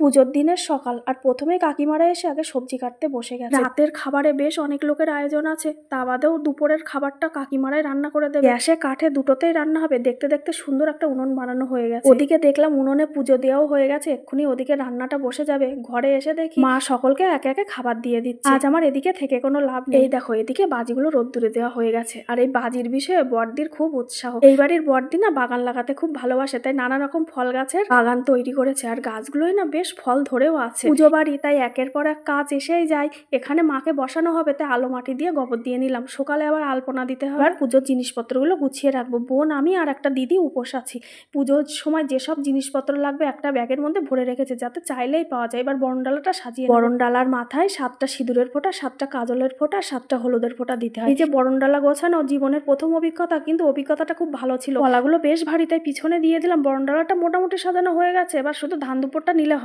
পুজোর দিনের সকাল আর প্রথমেই কাকিমারা এসে আগে সবজি কাটতে বসে গেছে। রাতের খাবারে বেশ অনেক লোকের আয়োজন আছে তা বাদেও দুপুরের খাবারটা কাকিমারাই রান্না করে দেবে। গ্যাসে কাঠে দুটোতেই রান্না হবে দেখতে দেখতে সুন্দর একটা উনুন বানানো হয়ে গেছে। ওদিকে দেখলাম উনুনে পুজো দেওয়াও হয়ে গেছে এক্ষুনি ওদিকে রান্নাটা বসে যাবে ঘরে এসে দেখি। মা সকলকে একে একে খাবার দিয়ে দিচ্ছে। আজ আমার এদিকে থেকে কোনো লাভ নেই। এই দেখো এদিকে বাজিগুলো রোদ্দুরে দেওয়া হয়ে গেছে আর এই বাজির বিষয়ে বড়দির খুব উৎসাহ। এই বাড়ির বড়দি না বাগান লাগাতে খুব ভালোবাসে তাই নানা রকম ফল গাছের বাগান তৈরি করেছে আর গাছগুলোই না বেশ ফল ধরেও আছে। পুজো বাড়ি তাই একের পর এক কাজ এসেই যায়। এখানে মাকে বসানো হবে তাই আলো মাটি দিয়ে গোবর দিয়ে নিলাম। সকালে আবার আলপনা দিতে হবে। আর পুজোর জিনিসপত্রগুলো গুছিয়ে রাখব। বোন আমি আর একটা দিদি উপোস আছি। পুজোর সময় যেসব জিনিসপত্র লাগবে একটা ব্যাগের মধ্যে ভরে রেখেছে যাতে চাইলেই পাওয়া যায়। এবার বরণডালাটা সাজিয়ে বরণডালার মাথায় সাতটা সিঁদুরের ফোঁটা সাতটা কাজলের ফোঁটা সাতটা হলুদের ফোঁটা দিতে হয়। এই যে বরণডালা গোছানো জীবনের প্রথম অভিজ্ঞতা কিন্তু অভিজ্ঞতাটা খুব ভালো ছিল। কলাগুলো বেশ ভারী তাই পিছনে দিয়ে দিলাম। বরণডালাটা মোটামুটি সাজানো হয়ে গেছে। এবার শুধু ধান দুপুরটা নিলে